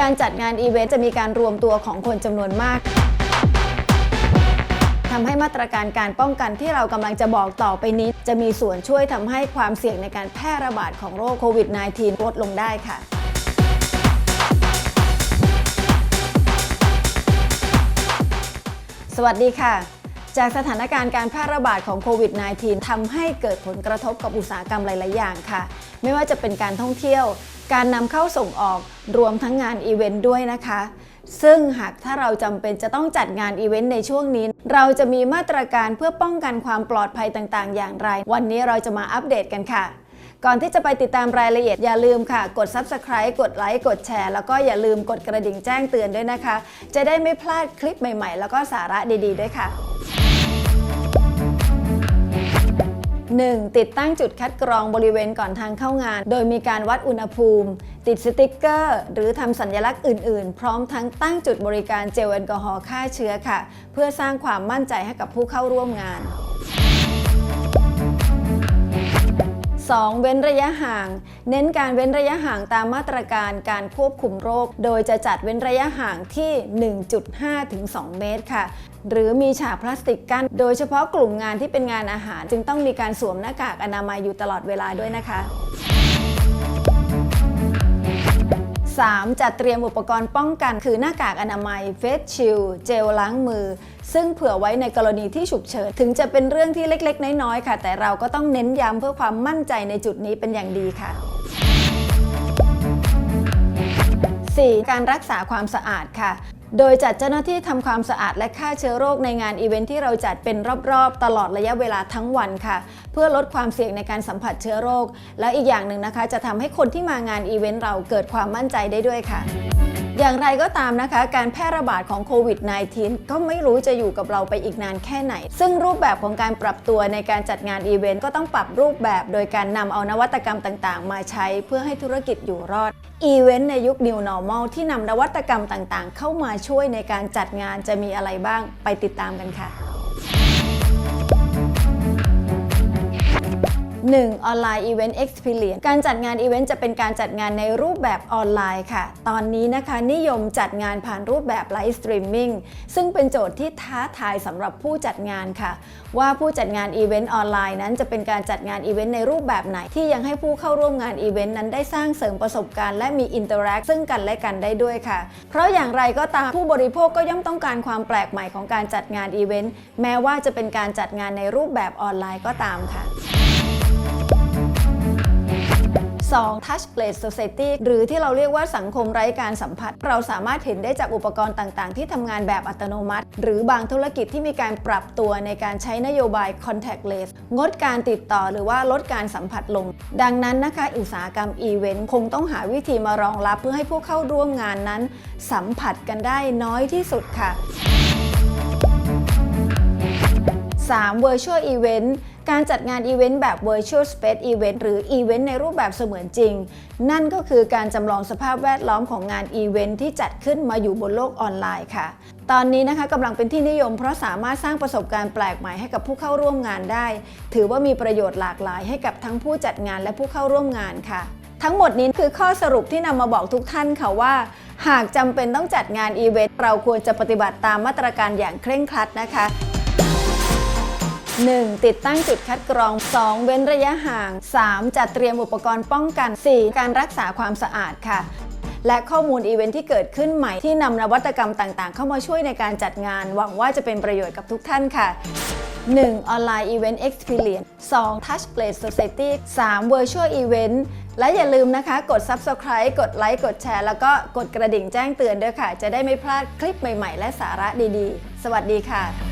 การจัดงานอีเวนต์จะมีการรวมตัวของคนจำนวนมากทำให้มาตรการการป้องกันที่เรากำลังจะบอกต่อไปนี้ จะมีส่วนช่วยทำให้ความเสี่ยงในการแพร่ระบาดของโรคโควิด -19 ลดลงได้ค่ะสวัสดีค่ะ จากสถานการณ์การแพร่ระบาดของโควิด -19 ทำให้เกิดผลกระทบกับอุตสาหกรรมหลาย ๆ อย่างค่ะ ไม่ว่าจะเป็นการท่องเที่ยว การนำเข้าส่งออกรวมทั้งงานอีเวนต์ด้วยนะคะ ซึ่งหากถ้าเราจำเป็นจะต้องจัดงานอีเวนต์ในช่วงนี้ เราจะมีมาตรการเพื่อป้องกันความปลอดภัยต่างๆ อย่างไร วันนี้เราจะมาอัปเดตกันค่ะ ก่อนที่จะไปติดตามรายละเอียดอย่าลืมค่ะ กด Subscribe กดไลค์กดแชร์แล้วก็อย่าลืมกดกระดิ่งแจ้งเตือนด้วยนะคะ จะได้ไม่พลาดคลิปใหม่ ๆ แล้วก็สาระดี ๆ ด้วยค่ะ 1. ติดตั้งจุดคัดกรองบริเวณก่อนทางเข้างาน โดยมีการวัดอุณหภูมิ ติดสติกเกอร์ หรือทำสัญลักษณ์อื่น ๆ พร้อมทั้งตั้งจุดบริการเจลแอลกอฮอล์ฆ่าเชื้อค่ะ เพื่อสร้างความมั่นใจให้กับผู้เข้าร่วมงาน 2. เว้นระยะห่าง เน้นการเว้นระยะห่างตามมาตรการการควบคุมโรค โดยจะจัดเว้นระยะห่างที่ 1.5 ถึง 2 เมตรค่ะ หรือมีฉากพลาสติกกั้น โดยเฉพาะกลุ่มงานที่เป็นงานอาหาร จึงต้องมีการสวมหน้ากากอนามัยอยู่ตลอดเวลาด้วยนะคะ 3. จัดเตรียมอุปกรณ์ป้องกัน คือหน้ากากอนามัยเฟสชิลเจลล้างมือ ซึ่งเผื่อไว้ในกรณีที่ฉุกเฉิน ถึงจะเป็นเรื่องที่เล็กๆ น้อยๆ ค่ะ แต่เราก็ต้องเน้นย้ำเพื่อความมั่นใจในจุดนี้เป็นอย่างดีค่ะ 4. การรักษาความสะอาดค่ะ โดยจัดเจ้าหน้าที่ทำความสะอาดและฆ่าเชื้อโรคในงานอีเวนท์ที่เราจัดเป็นรอบๆ ตลอดระยะเวลาทั้งวันค่ะ เพื่อลดความเสี่ยงในการสัมผัสเชื้อโรค และอีกอย่างหนึ่งนะคะ จะทำให้คนที่มางานอีเวนต์เราเกิดความมั่นใจได้ด้วยค่ะ อย่างไรก็ตามนะคะ การแพร่ระบาดของโควิด -19 ก็ไม่รู้จะอยู่กับเราไปอีกนานแค่ไหน ซึ่งรูปแบบของการปรับตัวในการจัดงานอีเวนต์ก็ต้องปรับรูปแบบ โดยการนำเอานวัตกรรมต่างๆ มาใช้เพื่อให้ธุรกิจอยู่รอด อีเวนต์ในยุค New Normal ที่นำนวัตกรรมต่างๆ เข้ามาช่วยในการจัดงานจะมีอะไรบ้าง ไปติดตามกันค่ะ 1. ออนไลน์อีเวนต์ Experience การจัดงานอีเวนต์จะเป็นการจัดงานในรูปแบบออนไลน์ค่ะ ตอนนี้นะคะนิยมจัดงานผ่านรูปแบบไลฟ์สตรีมมิ่งซึ่งเป็นโจทย์ที่ท้าทายสำหรับผู้จัดงานค่ะ ว่าผู้จัดงานอีเวนต์ออนไลน์นั้นจะเป็นการจัดงานอีเวนต์ในรูปแบบไหน ที่ยังให้ผู้เข้าร่วมงานอีเวนต์นั้นได้สร้างเสริมประสบการณ์และมีอินเตอร์แอคซึ่งกันและกันได้ด้วยค่ะ เพราะอย่างไรก็ตามผู้บริโภคก็ย่อมต้องการความแปลกใหม่ของการจัดงานอีเวนต์แม้ว่าจะเป็นการจัดงานในรูปแบบออนไลน์ก็ตามค่ะ 2. Touch Plate Society หรือที่เราเรียกว่าสังคมไร้การสัมผัส เราสามารถเห็นได้จากอุปกรณ์ต่างๆ ที่ทำงานแบบอัตโนมัติ หรือบางธุรกิจที่มีการปรับตัวในการใช้นโยบาย contactless งดการติดต่อหรือว่าลดการสัมผัสลง ดังนั้นนะคะ อุตสาหกรรมอีเวนต์คงต้องหาวิธีมารองรับเพื่อให้ผู้เข้าร่วมงานนั้น สัมผัสกันได้น้อยที่สุดค่ะ 3. Virtual Event การจัดงานอีเวนต์แบบ Virtual Space Event หรืออีเวนต์ในรูปแบบเสมือนจริง นั่นก็คือการจำลองสภาพแวดล้อมของงานอีเวนต์ที่จัดขึ้นมาอยู่บนโลกออนไลน์ค่ะ ตอนนี้นะคะกำลังเป็นที่นิยมเพราะสามารถสร้างประสบการณ์แปลกใหม่ให้กับผู้เข้าร่วมงานได้ ถือว่ามีประโยชน์หลากหลายให้กับทั้งผู้จัดงานและผู้เข้าร่วมงานค่ะทั้งหมดนี้คือข้อสรุปที่นำมาบอกทุกท่านค่ะว่า หากจำเป็นต้องจัดงานอีเวนต์เราควรจะปฏิบัติตามมาตรการอย่างเคร่งครัดนะคะ 1. ติดตั้งจุดคัดกรอง 2. เว้นระยะห่าง 3. จัดเตรียมอุปกรณ์ป้องกัน 4. การรักษาความสะอาดค่ะและข้อมูลอีเวนท์ที่เกิดขึ้นใหม่ที่นำนวัตกรรมต่างๆ เข้ามาช่วยในการจัดงาน หวังว่าจะเป็นประโยชน์กับทุกท่านค่ะ 1. ออนไลน์อีเวนต์ Experience 2. Touch Plate Society 3. Virtual Event และอย่าลืมนะคะ กด Subscribe กดไลค์กดแชร์ แล้วก็กดกระดิ่งแจ้งเตือนด้วยค่ะ จะได้ไม่พลาดคลิปใหม่ ๆ และสาระดีๆ สวัสดีค่ะ